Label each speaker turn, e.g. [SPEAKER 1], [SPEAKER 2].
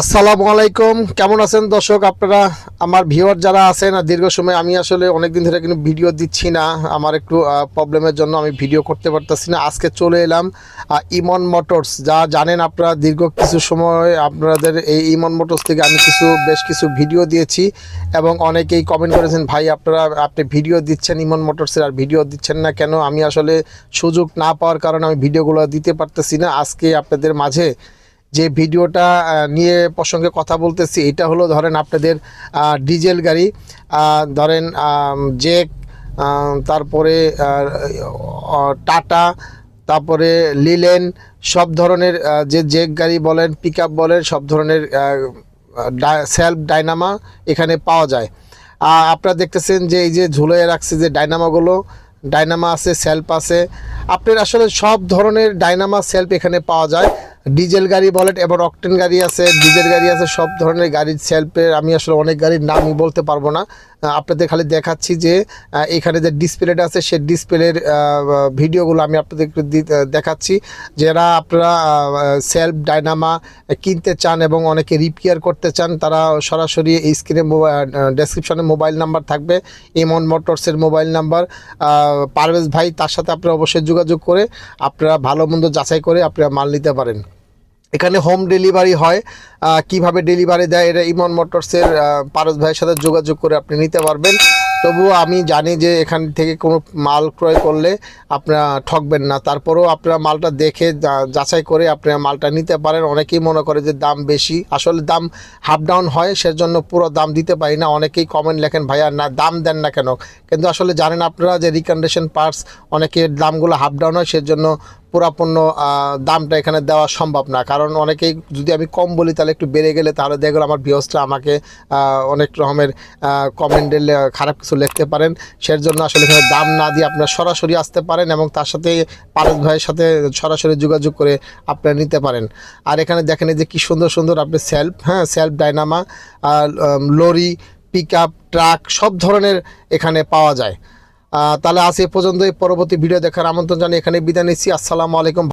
[SPEAKER 1] আসসালামু আলাইকুম। কেমন আছেন দর্শক আপনারা? আমার ভিউয়ার যারা আছেন দীর্ঘ সময় আমি আসলে অনেক দিন ধরে কিন্তু ভিডিও দিচ্ছি না, আমার একটু প্রবলেমের জন্য আমি ভিডিও করতে পারতেছি না। আজকে চলে এলাম ইমন মোটরস। যা জানেন আপনারা, দীর্ঘ কিছু সময় আপনাদের এই ইমন মোটরস থেকে আমি কিছু, বেশ কিছু ভিডিও দিয়েছি, এবং অনেকেই কমেন্ট করেছেন, ভাই, আপনারা, আপনি ভিডিও দিচ্ছেন ইমন মোটরসের, আর ভিডিও দিচ্ছেন না কেন? আমি আসলে সুযোগ না পাওয়ার কারণে আমি ভিডিওগুলো দিতে পারতেছি না। আজকে আপনাদের মাঝে যে ভিডিওটা নিয়ে প্রসঙ্গে কথা বলতেছি, এটা হলো ধরেন আপনাদের ডিজেল গাড়ি। ধরেন জেক তারপরে টাটা, তারপরে লিলেন, সব ধরনের যে জেক গাড়ি বলেন পিক বলেন, সব ধরনের সেলফ ডাইনামা এখানে পাওয়া যায়। আপনারা দেখতেছেন যে এই যে ঝুলিয়ে রাখছে যে ডাইনামাগুলো ডাইনামা আছে, সেলফ আছে। আপনার আসলে সব ধরনের ডাইনামা সেলফ এখানে পাওয়া যায়। ডিজেল গাড়ি বলেন এবার অকটেন গাড়ি আছে ডিজেল গাড়ি আছে সব ধরনের গাড়ির সেলফের আমি আসলে অনেক গাড়ির নামই বলতে পারব না। আপনাদের খালি দেখাচ্ছি যে এখানে যে ডিসপ্লেটা আছে সেই ডিসপ্লের ভিডিওগুলো আমি আহ, দেখাচ্ছি। যারা আপনারা সেলফ ডাইনামা কিনতে চান এবং অনেকে রিপেয়ার করতে চান তারা সরাসরি এই স্ক্রিনে ডেসক্রিপশনে মোবাইল নাম্বার থাকবে এমন মোটরসের মোবাইল নাম্বার পারভেজ ভাই তার সাথে আপনারা অবশ্যই যোগাযোগ করে আপনারা ভালো মন্দ যাচাই করে আপনারা মাল নিতে পারেন। এখানে হোম ডেলিভারি হয়। কীভাবে ডেলিভারি দেয় এটা ইমন মোটরসের পারস ভাইয়ের সাথে যোগাযোগ করে আপনি নিতে পারবেন। তবুও আমি জানি যে এখান থেকে কোনো মাল ক্রয় করলে আপনারা ঠকবেন না। তারপরেও আপনারা মালটা দেখে যাচাই করে আপনারা মালটা নিতে পারেন। অনেকেই মনে করে যে দাম বেশি। আসলে দাম হাফ ডাউন হয়, সেজন্য পুরো দাম দিতে পারি না। অনেকেই কমেন্ট লেখেন, ভাইয়া, না, দাম দেন না কেন? কিন্তু আসলে জানেন আপনারা যে রিকন্ডিশন পার্টস অনেকের দামগুলো হাফ ডাউন হয়, সেজন্য পুরাপূর্ণ দামটা এখানে দেওয়া সম্ভব না। কারণ অনেকেই যদি আমি কম বলি তাহলে একটু বেড়ে গেলে তাহলে দেখল আমার ভিউসটা আমাকে অনেক রকমের কমেন্টে খারাপ কিছু লিখতে পারেন। সের জন্য আসলে এখানে দাম না দিয়ে আপনারা সরাসরি আসতে পারেন এবং তার সাথে পারস ভাইয়ের সাথে সরাসরি যোগাযোগ করে আপনারা নিতে পারেন। আর এখানে দেখেন যে কি সুন্দর সুন্দর আপনি সেলফ হ্যাঁ self dynamo lorry pick truck সব ধরনের এখানে পাওয়া যায়। তাহলে আজ এ পর্যন্ত পরবর্তী ভিডিও দেখার আমন্ত্রণ জানিয়ে এখানে বিদায় নিচ্ছি। আসসালামু আলাইকুম।